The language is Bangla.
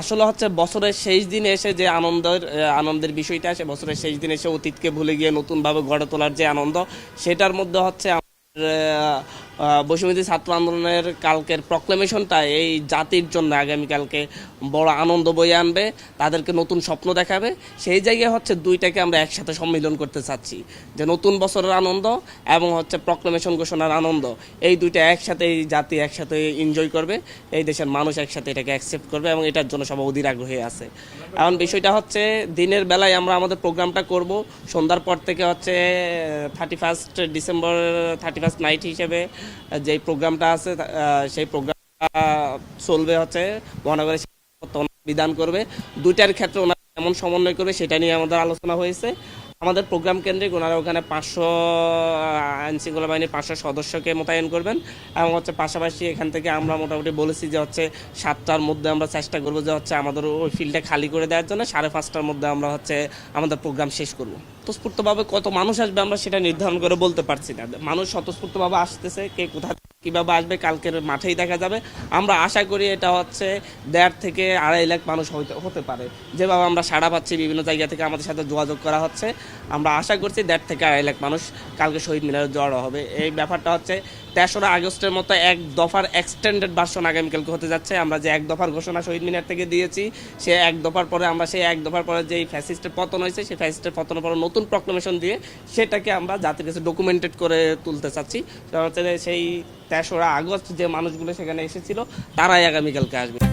আসলে হচ্ছে বছরের শেষ দিনে এসে যে আনন্দের আনন্দের বিষয়টা আসে, বছরের শেষ দিনে এসে অতীতকে ভুলে গিয়ে নতুনভাবে গড়ে তোলার যে আনন্দ, সেটার মধ্যে হচ্ছে আমাদের ছাত্র আন্দোলনের কালকের প্রক্লেমেশনটা এই জাতির জন্য আগামীকালকে বড় আনন্দ বয়ে আনবে, তাদেরকে নতুন স্বপ্ন দেখাবে। সেই জায়গায় হচ্ছে দুইটাকে আমরা একসাথে সম্মিলন করতে চাচ্ছি, যে নতুন বছরের আনন্দ এবং হচ্ছে প্রক্লেমেশন ঘোষণার আনন্দ। এই দুইটা একসাথে এই জাতি একসাথে এনজয় করবে, এই দেশের মানুষ একসাথে এটাকে অ্যাকসেপ্ট করবে এবং এটার জন্য সবাই অধীর আগ্রহী আছে। এখন বিষয়টা হচ্ছে, দিনের বেলায় আমরা আমাদের প্রোগ্রামটা করব, সন্ধ্যার পর থেকে হচ্ছে thirty first December thirty first night হিসেবে যে প্রোগ্রামটা আছে সেই প্রোগ্রামটা চলবে হচ্ছে মহানগরের বিধান করবে। দুইটার ক্ষেত্রে ওনারা এমন সমন্বয় করবে, সেটা নিয়ে আমাদের আলোচনা হয়েছে। আমাদের প্রোগ্রাম কেন্দ্রিক ওনারা ওখানে পাঁচশো আইন শৃঙ্খলা বাহিনীর পাঁচশো সদস্যকে মোতায়েন করবেন এবং হচ্ছে পাশাপাশি এখান থেকে আমরা মোটামুটি বলেছি যে হচ্ছে সাতটার মধ্যে আমরা চেষ্টা করব যে হচ্ছে আমাদের ওই ফিল্ডটা খালি করে দেওয়ার জন্য সাড়ে পাঁচটার মধ্যে আমরা হচ্ছে আমাদের প্রোগ্রাম শেষ করব। স্বতঃস্ফূর্তভাবে কত মানুষ আসবে আমরা সেটা নির্ধারণ করে বলতে পারছি না। মানুষ স্বতঃস্ফূর্তভাবে আসতেছে, কে কোথা কীভাবে আসবে, কালকের মাঠেই দেখা যাবে। আমরা আশা করি এটা হচ্ছে দেড় থেকে আড়াই লাখ মানুষ হতে পারে। যেভাবে আমরা সাড়া পাচ্ছি বিভিন্ন জায়গা থেকে আমাদের সাথে যোগাযোগ করা হচ্ছে, আমরা আশা করছি দেড় থেকে আড়াই লাখ মানুষ কালকে শহীদ মিনারে জড়ো হবে। এই ব্যাপারটা হচ্ছে তেসরা আগস্টের মতো এক দফার এক্সটেন্ডেড ভার্সন আগামীকালকে হতে যাচ্ছে। আমরা যে এক দফার ঘোষণা শহীদ মিনার থেকে দিয়েছি, সে এক দফার পরে আমরা সেই এক দফার পরে যেই ফ্যাসিস্টের পতন হয়েছে, সেই ফ্যাসিস্টের পতনের পরে নতুন প্রক্লেমেশন দিয়ে সেটাকে আমরা জাতির কাছে ডকুমেন্টেড করে তুলতে চাচ্ছি। সেই তেসরা আগস্ট যে মানুষগুলো সেখানে এসেছিল তারাই আগামীকালকে আসবে